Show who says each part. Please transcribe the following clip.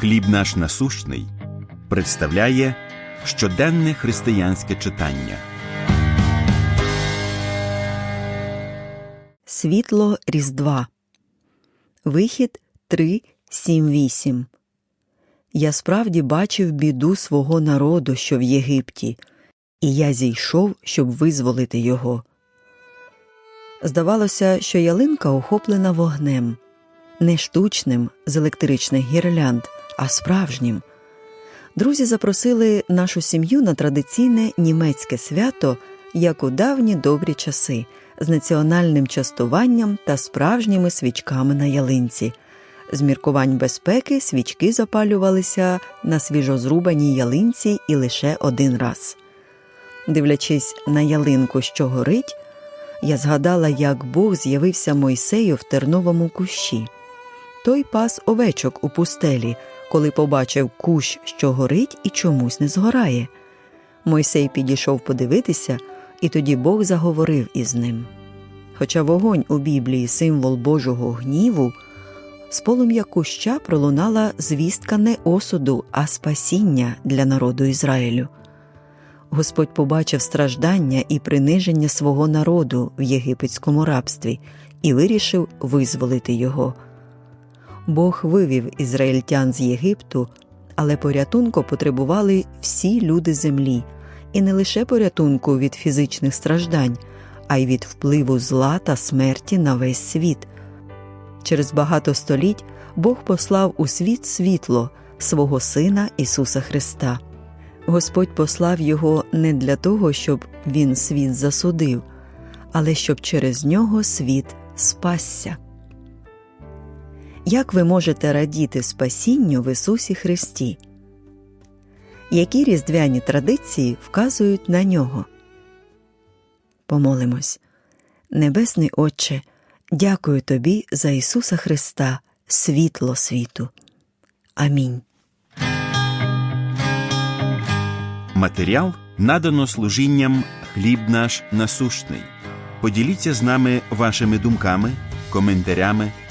Speaker 1: Хліб наш насущний представляє щоденне християнське читання.
Speaker 2: Світло Різдва. Вихід 3.7.8 Я справді бачив біду свого народу, що в Єгипті, і я зійшов, щоб визволити його. Здавалося, що ялинка охоплена вогнем, не штучним з електричних гірлянд, а справжнім. Друзі запросили нашу сім'ю на традиційне німецьке свято, як у давні добрі часи, з національним частуванням та справжніми свічками на ялинці. З міркувань безпеки свічки запалювалися на свіжозрубаній ялинці і лише один раз. Дивлячись на ялинку, що горить, я згадала, як Бог з'явився Мойсею в терновому кущі. Той пас овечок у пустелі, коли побачив кущ, що горить і чомусь не згорає. Мойсей підійшов подивитися, і тоді Бог заговорив із ним. Хоча вогонь у Біблії символ Божого гніву, з полум'я куща пролунала звістка не осуду, а спасіння для народу Ізраїлю. Господь побачив страждання і приниження свого народу в єгипетському рабстві і вирішив визволити його. Бог вивів ізраїльтян з Єгипту, але порятунку потребували всі люди землі, і не лише порятунку від фізичних страждань, а й від впливу зла та смерті на весь світ. Через багато століть Бог послав у світ світло свого Сина Ісуса Христа. Господь послав його не для того, щоб він світ засудив, але щоб через нього світ спасся. Як ви можете радіти спасінню в Ісусі Христі? Які різдвяні традиції вказують на нього? Помолимось. Небесний Отче, дякую Тобі за Ісуса Христа, світло світу. Амінь.
Speaker 1: Матеріал надано служінням Хліб наш насущний. Поділіться з нами вашими думками, коментарями